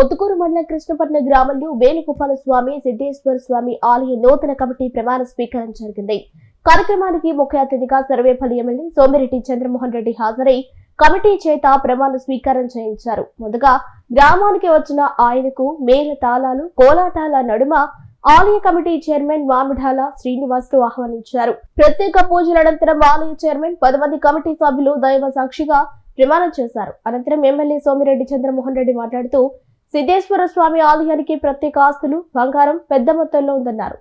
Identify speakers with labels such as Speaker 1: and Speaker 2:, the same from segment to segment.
Speaker 1: ముత్తుకూరు మండలం కృష్ణపట్నం గ్రామంలో వేణుగోపాల స్వామి సిద్ధేశ్వర స్వామి ఆలయ నూతన కమిటీ ప్రమాణ స్వీకారం జరిగింది. కార్యక్రమానికి ముఖ్య అతిథిగా సర్వేపల్లి ఎమ్మెల్యే సోమిరెడ్డి చంద్రమోహన్ రెడ్డి హాజరై కమిటీ చేత ప్రమాణ స్వీకారం చేయించారు. ముందుగా గ్రామానికి వచ్చిన ఆయనకు మేల తాళాలు కోలాటాల నడుమ ఆలయ కమిటీ చైర్మన్ మామిడాల శ్రీనివాసులు ఆహ్వానించారు. ప్రత్యేక పూజల అనంతరం ఆలయ చైర్మన్ పది మంది కమిటీ సభ్యులు దైవ సాక్షిగా ప్రమాణం చేశారు. అనంతరం ఎమ్మెల్యే సోమిరెడ్డి చంద్రమోహన్ రెడ్డి మాట్లాడుతూ సిద్ధేశ్వర స్వామి ఆలయానికి ప్రత్యేక ఆస్తులు బంగారం పెద్ద మొత్తంలో ఉందన్నారు.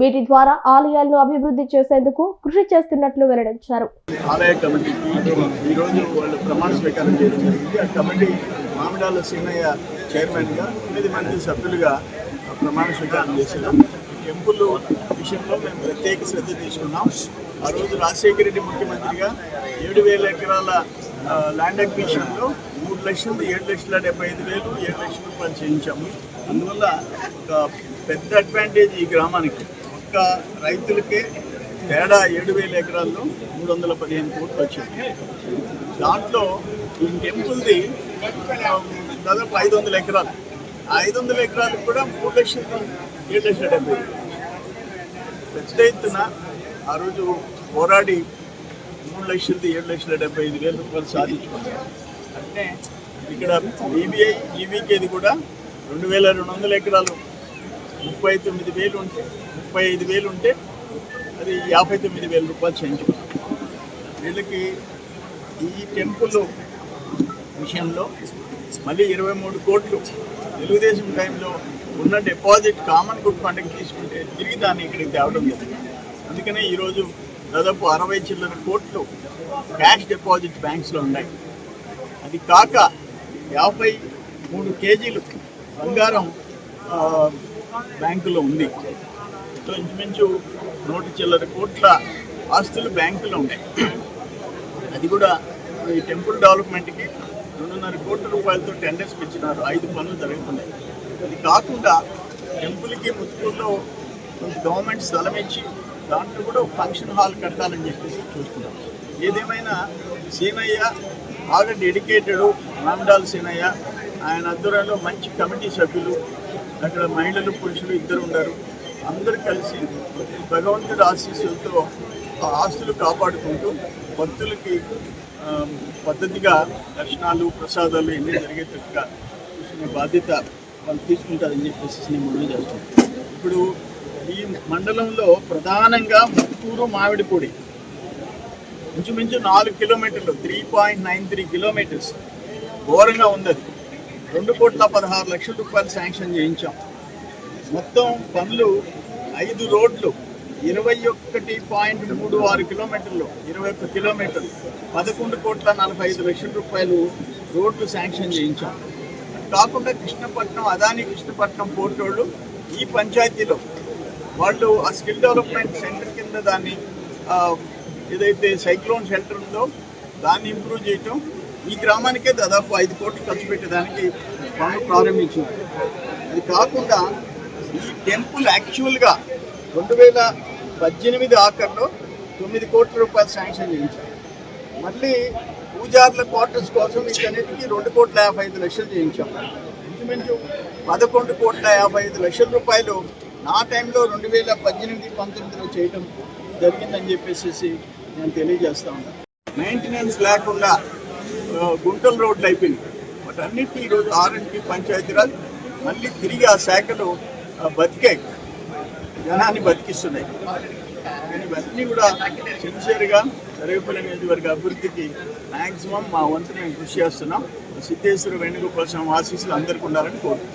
Speaker 1: వీటి ద్వారా ఆలయాలను అభివృద్ధి చేసేందుకు కృషి చేస్తున్నట్లు వెల్లడించారు.
Speaker 2: ఆలయ కమిటీకి ఈరోజు వాళ్ళు ప్రమాణ స్వీకారం చేయడం జరిగింది. ఆ కమిటీ మామిడాల సీనయ్య చైర్మన్గా తొమ్మిది మంది సభ్యులుగా ప్రమాణ స్వీకారం చేసినాం టెంపుల్ విషయంలో మేము ప్రత్యేక శ్రద్ధ తీసుకున్నాం. ఆ రోజు రాజశేఖర రెడ్డి ముఖ్యమంత్రిగా ఏడు వేల ఎకరాల ల్యాండ్ అక్విజిషన్లో మూడు లక్షలు ఏడు లక్షల డెబ్బై ఐదు వేలు ఏడు లక్షల రూపాయలు చేయించాము. అందువల్ల ఒక పెద్ద అడ్వాంటేజ్ ఈ గ్రామానికి. ఒక్క రైతులకే తేడా ఏడు వేల ఎకరాల్లో మూడు వందల పదిహేను కోట్లు వచ్చింది దాంట్లో ఈ టెంపుల్ది దాదాపు ఐదు వందల ఎకరాలు. ఐదు వందల ఎకరాలకు కూడా మూడు లక్షల ఏడు లక్షల డెబ్బై పెద్ద ఎత్తున ఆ రోజు పోరాడి మూడు లక్షలది ఏడు లక్షల డెబ్బై ఐదు వేల రూపాయలు సాధించుకున్నారు. అంటే ఇక్కడ బీబీఐ ఈవీకేది కూడా రెండు వేల రెండు వందల ఎకరాలు. ముప్పై తొమ్మిది వేలు ఉంటే ముప్పై ఐదు వేలు ఉంటే అది యాభై తొమ్మిది వేల రూపాయలు చేయించుకున్నాం వీళ్ళకి ఈ టెంపుల్ విషయంలో మళ్ళీ ఇరవై మూడు కోట్లు తెలుగుదేశం టైంలో ఉన్న డిపాజిట్ కామన్ గుడ్ ఫండ్కి తీసుకుంటే తిరిగి దాన్ని ఇక్కడికి తేవడం జరిగింది అందుకనే ఈరోజు దాదాపు అరవై చిల్లర కోట్లు క్యాష్ డిపాజిట్ బ్యాంక్స్లో ఉన్నాయి. అది కాక యాభై మూడు కేజీలు బంగారం బ్యాంకులో ఉంది. సో ఇంచుమించు నూట చిల్లర కోట్ల ఆస్తులు బ్యాంకులో ఉన్నాయి. అది కూడా ఈ టెంపుల్ డెవలప్మెంట్కి రెండున్నర కోట్ల రూపాయలతో టెండర్స్ ఇచ్చినారు ఐదు పనులు జరుగుతున్నాయి. అది కాకుండా టెంపుల్కి ముత్తుకూరులో గవర్నమెంట్ స్థలం ఇచ్చి దాంట్లో కూడా ఫంక్షన్ హాల్ కట్టాలని చెప్పేసి చూస్తున్నాం. ఏదేమైనా సీనయ్య బాగా డెడికేటెడ్ రామడాల్ సీనయ్య ఆయన ఆధ్వర్యంలో మంచి కమిటీ సభ్యులు అక్కడ మహిళలు పురుషులు ఇద్దరు ఉన్నారు. అందరూ కలిసి భగవంతుడి ఆశీస్సులతో ఆస్తులు కాపాడుకుంటూ భక్తులకి పద్ధతిగా దర్శనాలు ప్రసాదాలు ఎన్ని జరిగేటట్టుగా చూసుకునే బాధ్యత వాళ్ళు తీసుకుంటారని చెప్పేసి నేను మనం చేస్తున్నాను ఇప్పుడు ఈ మండలంలో ప్రధానంగా ముత్తూరు మామిడిపూడి ఇంచుమించు నాలుగు కిలోమీటర్లు three point nine three kilometres ఘోరంగా ఉంది అది రెండు కోట్ల పదహారు లక్షల రూపాయలు శాంక్షన్ చేయించాం. మొత్తం పనులు ఐదు రోడ్లు ఇరవై ఒకటి పాయింట్ మూడు ఆరు కిలోమీటర్లు ఇరవై ఒక్క కిలోమీటర్లు పదకొండు కోట్ల నలభై ఐదు లక్షల రూపాయలు రోడ్లు శాంక్షన్ చేయించాం. కాకుండా కృష్ణపట్నం అదాని కృష్ణపట్నం పోర్టోళ్ళు ఈ పంచాయతీలో వాళ్ళు ఆ స్కిల్ డెవలప్మెంట్ సెంటర్ కింద దాన్ని ఏదైతే సైక్లోన్ షెల్టర్ ఉందో దాన్ని ఇంప్రూవ్ చేయటం ఈ గ్రామానికే దాదాపు ఐదు కోట్లు ఖర్చు పెట్టేదానికి మనం ప్రారంభించింది. అది కాకుండా ఈ టెంపుల్ యాక్చువల్గా రెండు వేల పద్దెనిమిది ఆఖరిలో తొమ్మిది కోట్ల రూపాయలు శాంక్షన్ చేయించారు. మళ్ళీ పూజార్ల క్వార్టర్స్ కోసం వీటన్నిటికీ రెండు కోట్ల యాభై ఐదు లక్షలు చేయించాం. ఇంచుమించు పదకొండు కోట్ల యాభై ఐదు లక్షల రూపాయలు నా టైంలో రెండు వేల పద్దెనిమిది పంతొమ్మిదిలో చేయటం జరిగిందని చెప్పేసి నేను తెలియజేస్తా ఉన్నాను మెయింటెనెన్స్ లేకుండా గుంటల రోడ్లు అయిపోయినాయి. వాటన్నిటిని ఈరోజు ఆర్ఎండ్పి పంచాయతీరాజ్ మళ్ళీ తిరిగి ఆ శాఖలు బతికాయి. జనాన్ని బతికిస్తున్నాయి. కానీ ఇవన్నీ కూడా సిన్సియర్గా సరేపల్లి నియోజకవర్గ అభివృద్ధికి మ్యాక్సిమం మా వంతు మేము కృషి చేస్తున్నాం. సిద్ధేశ్వర వేణుగోపాల స్వామి ఆశీస్సులు అందరికీ ఉండాలని కోరుతున్నాం